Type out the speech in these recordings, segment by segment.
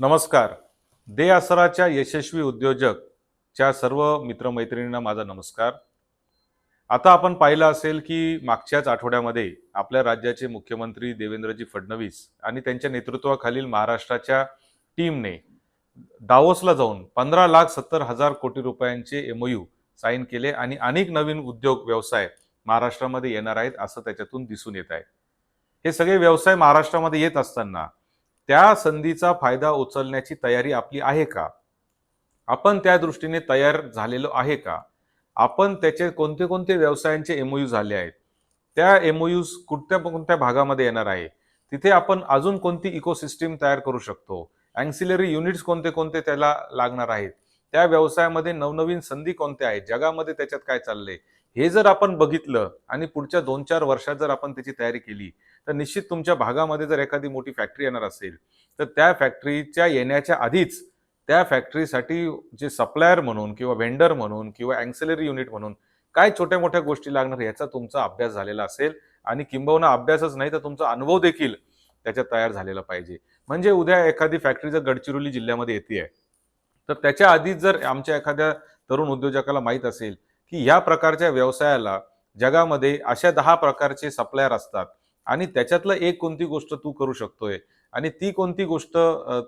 नमस्कार. दे आसराच्या यशस्वी उद्योजकच्या सर्व मित्रमैत्रिणींना माझा नमस्कार. आता आपण पाहिलं असेल की मागच्याच आठवड्यामध्ये आपल्या राज्याचे मुख्यमंत्री देवेंद्रजी फडणवीस आणि त्यांच्या नेतृत्वाखालील महाराष्ट्राच्या टीमने दावोसला जाऊन पंधरा लाख सत्तर हजार कोटी रुपयांचे एमओयू साईन केले आणि अनेक नवीन उद्योग व्यवसाय महाराष्ट्रामध्ये येणार आहेत असं त्याच्यातून दिसून येत आहे. हे सगळे व्यवसाय महाराष्ट्रामध्ये येत असताना त्या संधीचा फायदा उचलण्याची तयारी आपली आहे का? आपण त्या दृष्टीने तयार झालेलो आहे का? आपण त्याचे कोणते कोणते व्यवसायांचे एमओयू झाले आहेत? त्या एमओयूज कुठत्या कोणत्या भागामध्ये येणार आहे? तिथे आपण अजून कोणती इकोसिस्टीम तयार करू शकतो? अँक्सिलरी युनिट्स कोणते कोणते त्याला लागणार आहेत? त्या व्यवसायामध्ये नवनवीन संधी कोणत्या आहेत? जगामध्ये त्याच्यात काय चाललंय? हे जर आपण बघितलं आणि पुढच्या दोन चार वर्षात जर आपण त्याची तयारी केली तर निश्चित तुमच्या भागामध्ये जर एखादी मोठी फॅक्टरी येणार असेल तर त्या फॅक्टरीच्या येण्याच्या आधीच त्या फॅक्टरीसाठी जे सप्लायर म्हणून किंवा व्हेंडर म्हणून किंवा अँक्सेलरी युनिट म्हणून काय छोट्या मोठ्या गोष्टी लागणार याचा तुमचा अभ्यास झालेला असेल आणि किंबहुना अभ्यासच नाही तर तुमचा अनुभव देखील त्याच्यात तयार झालेला पाहिजे. म्हणजे उद्या एखादी फॅक्टरी जर गडचिरोली जिल्ह्यामध्ये येते आहे तर त्याच्या आधीच जर आमच्या एखाद्या तरुण उद्योजकाला माहीत असेल की ह्या प्रकारच्या व्यवसायाला जगामध्ये अशा दहा प्रकारचे सप्लायर असतात आणि त्याच्यातलं एक कोणती गोष्ट तू करू शकतोय आणि ती कोणती गोष्ट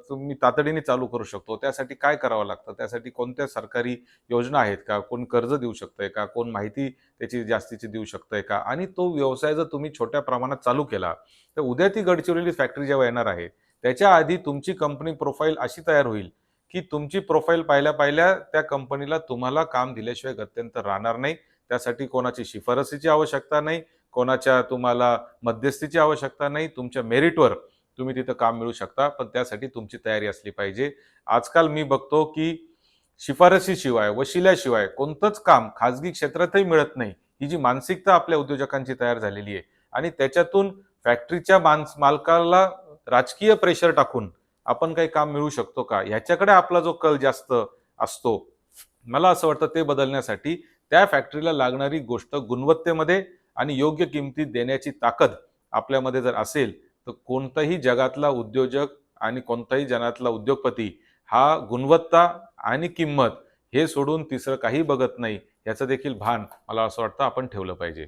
तुम्ही तातडीने चालू करू शकतो त्यासाठी काय करावं लागतं त्यासाठी कोणत्या सरकारी योजना आहेत का कोण कर्ज देऊ शकतंय का कोण माहिती त्याची जास्तीची देऊ शकतंय का आणि तो व्यवसाय जर तुम्ही छोट्या प्रमाणात चालू केला तर उद्या ती गडचिरोली फॅक्टरी जेव्हा येणार आहे त्याच्या आधी तुमची कंपनी प्रोफाईल अशी तयार होईल की तुमची प्रोफाईल पाहिल्या पाहिल्या त्या कंपनीला तुम्हाला काम दिल्याशिवाय गत्यंतर राहणार नाही. त्यासाठी कोणाची शिफारसीची आवश्यकता नाही. कोणाच्या तुम्हाला मध्यस्थीची आवश्यकता नाही. तुमच्या मेरिटवर तुम्ही तिथं काम मिळू शकता. पण त्यासाठी तुमची तयारी असली पाहिजे. आजकाल मी बघतो की शिफारसीशिवाय वशिल्याशिवाय कोणतंच काम खाजगी क्षेत्रातही मिळत नाही. ही जी मानसिकता आपल्या उद्योजकांची तयार झालेली आहे. आणि त्याच्यातून फॅक्टरीच्या माणस मालकाला राजकीय प्रेशर टाकून आपण काही काम मिळू शकतो का? ह्याच्याकडे आपला जो कल जास्त असतो मला असं वाटतं ते बदलण्यासाठी त्या फॅक्टरीला लागणारी गोष्ट गुणवत्तेमध्ये आणि योग्य किमतीत देण्याची ताकद आपल्यामध्ये जर असेल तर कोणताही जगातला उद्योजक आणि कोणताही जगातला उद्योगपती हा गुणवत्ता आणि किंमत हे सोडून तिसरं काही बघत नाही याचं देखील भान मला असं वाटतं आपण ठेवलं पाहिजे.